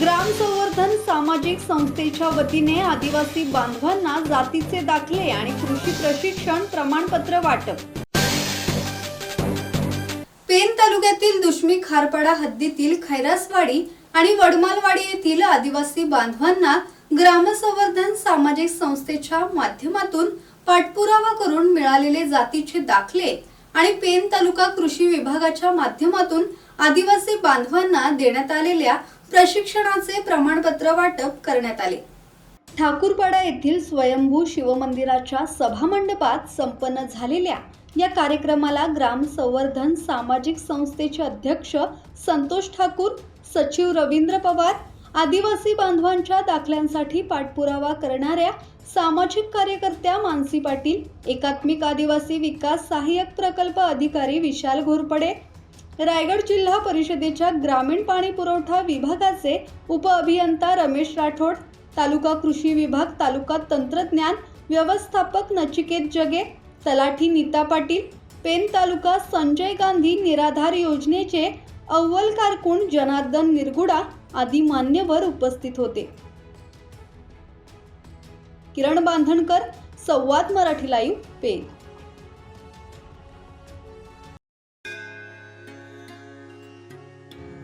ग्राम संवर्धन सामाजिक संस्थेच्या वतीने आदिवासी बांधवांना जातीचे दाखले आणि कृषी प्रशिक्षण प्रमाणपत्र वाटप. पेन तालुक्यातील दुष्मी खारपाडा हद्दीतील खैरासवाडी आणि वडमालवाडी येथील आदिवासी बांधवांना ग्रामसंवर्धन सामाजिक संस्थेच्या माध्यमातून पाठपुरावा करून मिळालेले जातीचे दाखले आणि पेन तालुका कृषी विभागाच्या माध्यमातून आदिवासी बांधवांना देण्यात आलेल्या प्रशिक्षणाचे प्रमाणपत्र वाटप करण्यात आले. ठाकूरपाडा येथील स्वयंभू शिवमंदिराच्या सभामंडपात संपन्न झालेल्या या कार्यक्रमाला ग्राम संवर्धन सामाजिक संस्थेचे अध्यक्ष संतोष ठाकूर सचिव रवींद्र पवार आदिवासी बांधवांच्या दाखल्यांसाठी पाठपुरावा करणाऱ्या सामाजिक कार्यकर्त्या मानसी पाटील एकात्मिक आदिवासी विकास सहाय्यक प्रकल्प अधिकारी विशाल घोरपडे रायगड जिल्हा परिषदेच्या ग्रामीण पाणी पुरवठा विभागाचे उपअभियंता रमेश राठोड तालुका कृषी विभाग तालुका तंत्रज्ञान व्यवस्थापक नचिकेत जगे तलाठी नीता पाटील पेन तालुका संजय गांधी निराधार योजनेचे अव्वल कारकून जनार्दन निरगुडा आदी मान्यवर उपस्थित होते. किरण बांधणकर संवाद मराठी लाईव्ह पेन.